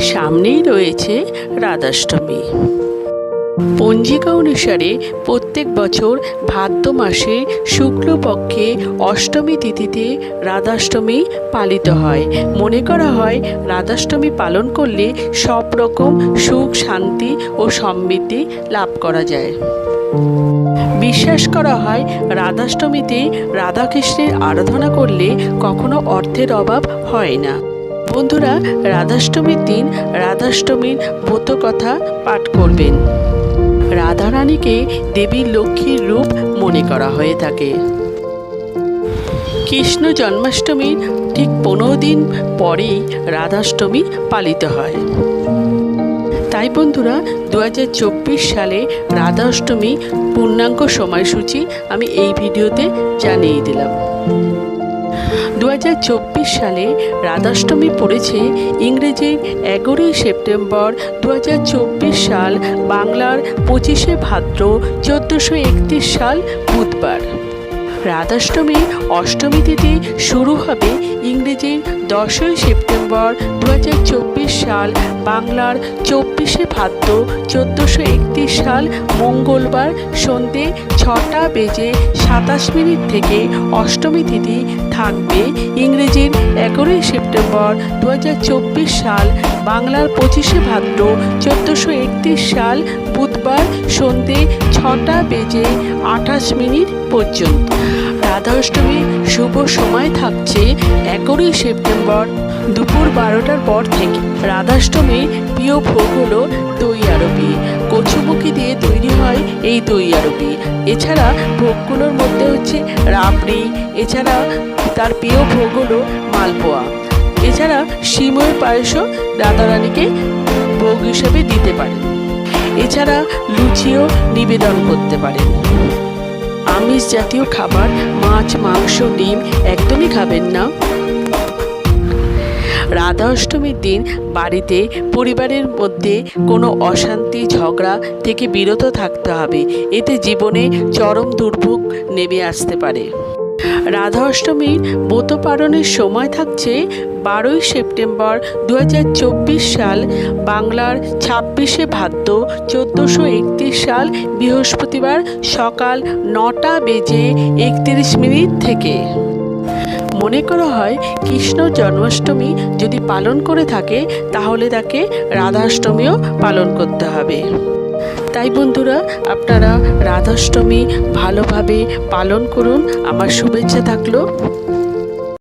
সামনেই রয়েছে রাধাষ্টমী। পঞ্জিকা অনুসারে প্রত্যেক বছর ভাদ্র মাসে শুক্লপক্ষে অষ্টমী তিথিতে রাধাষ্টমী পালিত হয়। মনে করা হয়, রাধাষ্টমী পালন করলে সব রকম সুখ, শান্তি ও সমৃদ্ধি লাভ করা যায়। বিশ্বাস করা হয়, রাধাষ্টমীতে রাধাকৃষ্ণের আরাধনা করলে কখনো অর্থের অভাব হয় না। বন্ধুরা, রাধাষ্টমীর দিন রাধাষ্টমীর ব্রত কথা পাঠ করবেন। রাধারানীকে দেবী লক্ষ্মীর রূপ মনে করা হয়ে থাকে। কৃষ্ণ জন্মাষ্টমীর ঠিক পনেরো দিন পরেই রাধাষ্টমী পালিত হয়। তাই বন্ধুরা দু হাজার চব্বিশ সালে রাধা অষ্টমী পূর্ণাঙ্গ সময়সূচি আমি এই ভিডিওতে জানিয়ে দিলাম। সালে রাধাষ্টমী পড়েছে ইংরেজি এগারোই সেপ্টেম্বর দু হাজার চব্বিশ সাল বাংলার পঁচিশে ভাদ্র চোদ্দোশো সাল বুধবার। রাধাষ্টমী অষ্টমী তিথি শুরু হবে দশই সেপ্টেম্বর দু হাজার চব্বিশ সাল, বাংলার চব্বিশে ভাদ্র চোদ্দোশো একত্রিশ সাল, মঙ্গলবার সন্ধে ছটা বেজে সাতাশ মিনিট থেকে অষ্টমী তিথি থাকবে। ইংরেজির এগারোই সেপ্টেম্বর দু হাজার চব্বিশ সাল, বাংলার পঁচিশে ভাদ্র চোদ্দোশো একত্রিশ সাল, বুধবার সন্ধে ছটা বেজে আঠাশ মিনিট পর্যন্ত। রাধা শুভ সময় থাকছে এগারোই সেপ্টেম্বর দুপুর বারোটার পর থেকে। রাধাষ্টমীর প্রিয় ভোগ হলো দই আরবি কচুমুখি দিয়ে তৈরি হয় এই দই আরবি এছাড়া ভোগগুলোর মধ্যে হচ্ছে রাবড়ি, এছাড়া তার প্রিয় ভোগ হলো মালপোয়া। এছাড়া সিময়ের পায়েসও রাধারানীকে ভোগ হিসেবে দিতে পারেন এছাড়া লুচিও নিবেদন করতে পারেন আমিষ জাতীয় খাবার, মাছ, মাংস, ডিম একদমই খাবেন না। রাধা অষ্টমীর দিন বাড়িতে, পরিবারের মধ্যে কোনো অশান্তি, ঝগড়া থেকে বিরত থাকতে হবে। এতে জীবনে চরম দুর্ভোগ নেমে আসতে পারে। রাধা অষ্টমীর ব্রত পালনের সময় থাকছে বারোই সেপ্টেম্বর দু হাজার চব্বিশ সাল, বাংলার ছাব্বিশে ভাদ্র চোদ্দোশো একত্রিশ সাল, বৃহস্পতিবার সকাল নটা বেজে একত্রিশ মিনিট থেকে। মনে করা হয়, কৃষ্ণ জন্মাষ্টমী যদি পালন করে থাকে, তাহলে তাকে রাধাষ্টমীও পালন করতে হবে। তাই বন্ধুরা আপনারা রাধাষ্টমী ভালোভাবে পালন করুন। আমার শুভেচ্ছা থাকল।